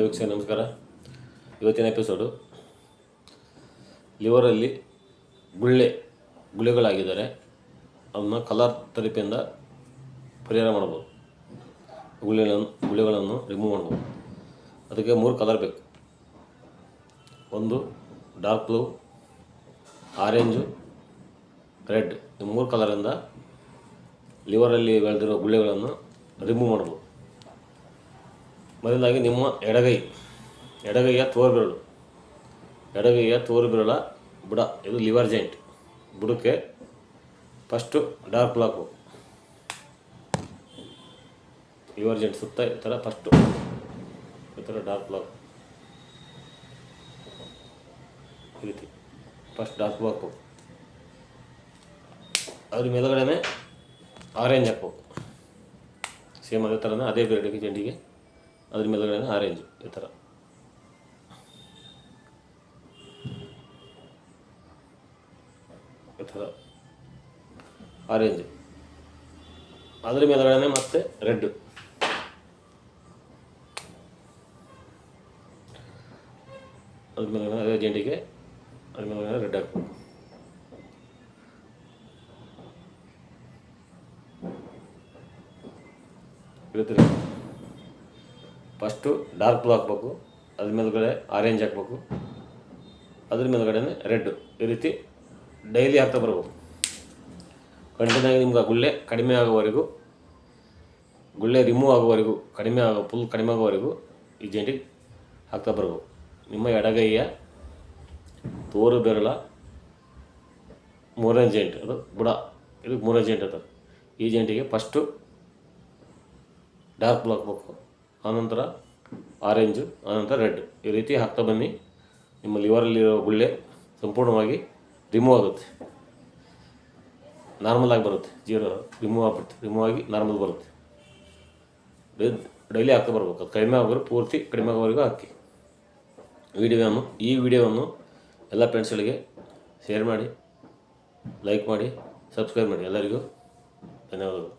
ವೀಕ್ಷಕ ನಮಸ್ಕಾರ. ಇವತ್ತಿನ ಎಪಿಸೋಡು ಲಿವರಲ್ಲಿ ಗುಳ್ಳೆ ಗುಳ್ಳೆಗಳಾಗಿದ್ದಾರೆ ಅದನ್ನು ಕಲರ್ ಥೆರಪಿಯಿಂದ ಪರಿಹಾರ ಮಾಡ್ಬೋದು. ಗುಳ್ಳೆಗಳನ್ನು ಗುಳ್ಳೆಗಳನ್ನು ರಿಮೂವ್ ಮಾಡ್ಬೋದು. ಅದಕ್ಕೆ ಮೂರು ಕಲರ್ ಬೇಕು. ಒಂದು ಡಾರ್ಕ್ ಬ್ಲೂ ಆರೆಂಜು ರೆಡ್ ಈ ಮೂರು ಕಲರಿಂದ ಲಿವರಲ್ಲಿ ಬೆಳೆದಿರೋ ಗುಳ್ಳೆಗಳನ್ನು ರಿಮೂವ್ ಮಾಡ್ಬೋದು. ಮೊದಲಾಗಿ ನಿಮ್ಮ ಎಡಗೈ, ಎಡಗೈಯ ತೋರ್ಬೆರಳು ಎಡಗೈಯ ತೋರ್ಬೆರಳ ಬುಡ, ಇದು ಲಿವರ್ ಜಾಯಿಂಟ್ ಬುಡಕ್ಕೆ first dark black liver joint ಸುತ್ತ ಈ ಥರ ಫಸ್ಟು ಈ ಥರ ಡಾರ್ಕ್ ಬ್ಲಾಕ್ ಈ ರೀತಿ ಫಸ್ಟ್ ಡಾರ್ಕ್ ಬ್ಲಾಕು ಅದ್ರ ಮೇಲುಗಡೆನೆ ಆರೆಂಜ್ ಹಾಕ್ಬೇಕು. ಸೇಮ್ ಅದೇ ಥರನೇ ಅದೇ ಬೇರೆ ಜಂಡಿಗೆ ಅದ್ರ ಮೇಲ್ಗಡೆ ಆರೆಂಜ್ ಈ ಥರ ಈ ಥರ ಆರೆಂಜ್ ಅದ್ರ ಮೇಲ್ಗಡೆ ಮತ್ತೆ ರೆಡ್ ಅದ್ರ ಮೇಲ್ಗಡೆ ಅದೇ ಜಂಡಿಗೆ ಅದ್ರ ಮೇಲ್ಗಡೆ ರೆಡ್ ಹಾಕ್ಬೇಕು. ಇರುತ್ತೆ ಫಸ್ಟು ಡಾರ್ಕ್ ಬ್ಲೂ ಹಾಕ್ಬೇಕು, ಅದ್ರ ಮೇಲುಗಡೆ ಆರೆಂಜ್ ಹಾಕ್ಬೇಕು, ಅದ್ರ ಮೇಲುಗಡೆನೇ ರೆಡ್. ಈ ರೀತಿ ಡೈಲಿ ಹಾಕ್ತಾ ಬರಬೇಕು. ಕಂಟಿನ್ಯೂ ನಿಮ್ಗೆ ಆ ಗುಳ್ಳೆ ಕಡಿಮೆ ಆಗೋವರೆಗೂ, ಗುಳ್ಳೆ ರಿಮೂವ್ ಆಗೋವರೆಗೂ, ಕಡಿಮೆ ಆಗೋ, ಫುಲ್ ಕಡಿಮೆ ಆಗೋವರೆಗೂ ಈ ಜೆಂಟಿಗೆ ಹಾಕ್ತಾ ಬರಬೇಕು. ನಿಮ್ಮ ಎಡಗೈಯ ತೋರು ಬೆರಳ ಮೂರನೇ ಜೆಂಟ್, ಅದು ಬುಡ, ಇದು ಮೂರನೇ ಜೆಂಟ್ ಅದು. ಈ ಜೆಂಟಿಗೆ ಫಸ್ಟು ಡಾರ್ಕ್ ಬ್ಲೂ ಹಾಕ್ಬೇಕು. ಆನಂತರ ಆರೆಂಜು, ಆನಂತರ ರೆಡ್. ಈ ರೀತಿ ಹಾಕ್ತಾ ಬನ್ನಿ. ನಿಮ್ಮ ಲಿವರಲ್ಲಿರೋ ಗುಳ್ಳೆ ಸಂಪೂರ್ಣವಾಗಿ ರಿಮೂವ್ ಆಗುತ್ತೆ. ನಾರ್ಮಲ್ ಆಗಿ ಬರುತ್ತೆ. ಜೀರೋ ರಿಮೂವ್ ಆಗ್ಬಿಡುತ್ತೆ. ರಿಮೂವ್ ಆಗಿ ನಾರ್ಮಲ್ ಬರುತ್ತೆ. ಡೈಲಿ ಹಾಕ್ತಾ ಬರಬೇಕು. ಕಡಿಮೆ ಆಗೋರು ಪೂರ್ತಿ ಕಡಿಮೆ ಆಗೋವರೆಗೂ ಹಾಕಿ. ವಿಡಿಯೋವನ್ನು, ಈ ವಿಡಿಯೋವನ್ನು ಎಲ್ಲ ಫ್ರೆಂಡ್ಸ್ಗಳಿಗೆ ಶೇರ್ ಮಾಡಿ ಲೈಕ್ ಮಾಡಿ ಸಬ್ಸ್ಕ್ರೈಬ್ ಮಾಡಿ. ಎಲ್ಲರಿಗೂ ಧನ್ಯವಾದಗಳು.